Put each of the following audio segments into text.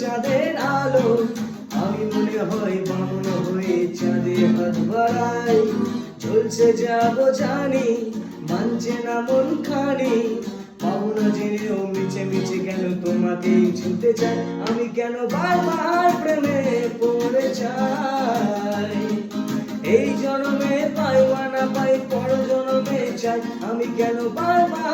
চাঁদের আলো, আমি মনে হয় বামন হয়ে চাঁদে হাত বাড়াই। চলছে যাব জানি, মানছে না মন খানি। পাবো না জেনেও মিছে মিছে কেন তোমাকেই ছুটে চাই? আমি কেন বারবার প্রেমে পড়ে চাই এই জন্মে পাইবা না পাই পর জন্মে চাই। আমি কেন বারবার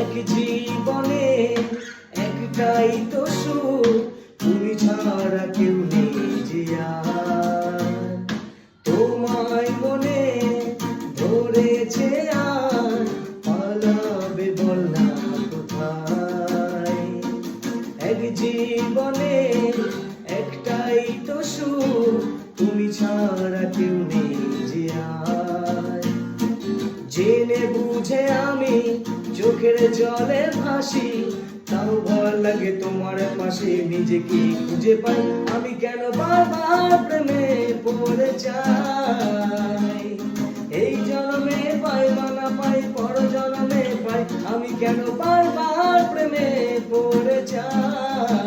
এক জীবনে একটাই তো সুখ, তুমি ছাড়া কেউ নেই যে আর। তোমায় মনে ধরেছে আর, পালাবে বললা কোথায়? এক জীবনে একটাই তো সুখ বুঝে আমি চোখের জলে ভাসি, তাও ভয় লাগে তোমার পাশে নিজেকে খুঁজে পাই। আমি কেন বারবার প্রেমে পড়ে যাই? এই জন্মে পাই, মানা পাই, পর জন্মে পাই। আমি কেন বারবার প্রেমে পড়ে যাই?